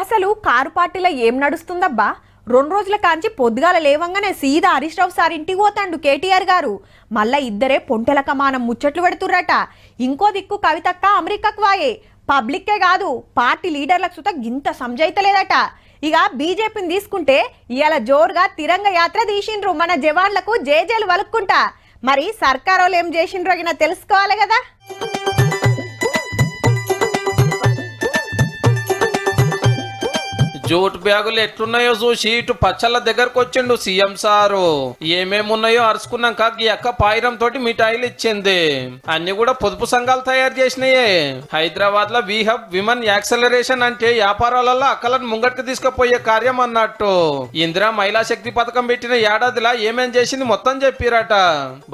అసలు కారు పార్టీలో ఏం నడుస్తుందబ్బా? రెండు రోజుల కాంచి పొద్దుగాల లేవంగానే సీదా హరీష్ రావు సార్ ఇంటికి పోతాండు కేటీఆర్ గారు. మళ్ళా ఇద్దరే పొంటెల కమానం ముచ్చట్లు పెడుతుర్రట. ఇంకో దిక్కు కవితక్క అమెరికాకు వాయే. పబ్లిక్కే కాదు పార్టీ లీడర్లకు సుత గింత సంజైతలేదట ఇక బీజేపీని తీసుకుంటే ఇవాళ జోరుగా తిరంగ యాత్ర తీసిండ్రు మన జవాన్లకు జేజేలు వలుక్కుంటా. మరి సర్కారోళ్ళు ఏం చేసిండ్రో తెలుసుకోవాలి కదా? జూట్ బ్యాగులు ఎట్లున్నాయో చూసి ఇటు పచ్చళ్ళ దగ్గరకు వచ్చిండు సీఎం సారు. ఏమేమి ఉన్నాయో అరుచుకున్నాక ఈ అక్క పాయిరం తోటి మిఠాయిలు ఇచ్చింది. అన్ని కూడా పొదుపు సంఘాలు తయారు చేసినాయే. హైదరాబాద్లో వీ హబ్ విమన్ యాక్సలరేషన్ అంటే వ్యాపారాలలో అక్కలను ముంగట్కు తీసుకుపోయే కార్యం అన్నట్టు. ఇందిరా మహిళా శక్తి పథకం పెట్టిన ఏడాదిలా ఏమేం చేసింది మొత్తం చెప్పిరట.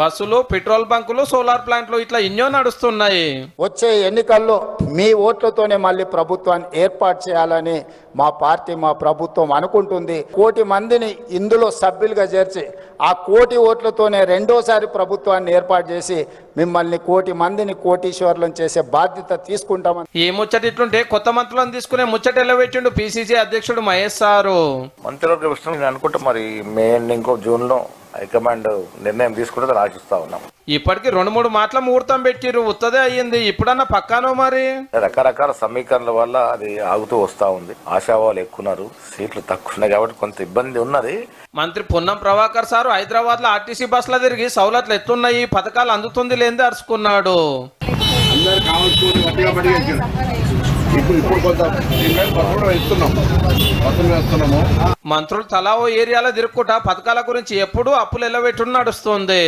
బస్సులు పెట్రోల్ బంకులు సోలార్ ప్లాంట్లు ఇట్లా ఎన్నో నడుస్తున్నాయి. వచ్చే ఎన్నికల్లో మీ ఓట్లతోనే మళ్ళీ ప్రభుత్వాన్ని ఏర్పాటు చేయాలని మా పార్టీ మా ప్రభుత్వం అనుకుంటుంది. కోటి మందిని ఇందులో సభ్యులుగా చేర్చి ఆ కోటి ఓట్లతోనే రెండోసారి ప్రభుత్వాన్ని ఏర్పాటు చేసి మిమ్మల్ని కోటి మందిని కోటీశ్వర్లను చేసే బాధ్యత తీసుకుంటామని. ఈ ముచ్చట ఇట్లుంటే కొత్త మంత్రులను తీసుకునే ముచ్చట ఎల్లబెట్టిండు పిసిసి అధ్యక్షుడు మహేష్ సారు? మంత్రివర్గ విషయం నేను అనుకుంటా మరి మే ఎండ్ ఇంకో జూన్లో హైకమాండ్ నిర్ణయం తీసుకుంటే ఆశిస్తా ఉన్నాం. ఇప్పటికి రెండు మూడు మాటల ముహూర్తం పెట్టిర్రు ఉత్తదే అయ్యింది. ఇప్పుడన్నా పక్కానో మరి? రకరకాల సమీకరణల వల్ల అది ఆగుతూ వస్తా ఉంది. ఆశావాలు ఎక్కున్నారు సీట్లు తక్కువ ఉన్నాయి కాబట్టి కొంత ఇబ్బంది ఉన్నది. మంత్రి పొన్నం ప్రభాకర్ సారు హైదరాబాద్లో ఆర్టీసీ బస్సుల తిరిగి సౌలతులు ఎత్తున్నాయి. పథకాలు అందుతుంది లేదే అరుచుకున్నాడు. ఇప్పుడు ఇప్పుడు కొంత వేస్తున్నాము మంత్రులు తలా ఓ ఏరియాలో తిరుక్కుంటా పథకాల గురించి ఎప్పుడూ అప్పులు ఎల్లబెట్టు నడుస్తుంది.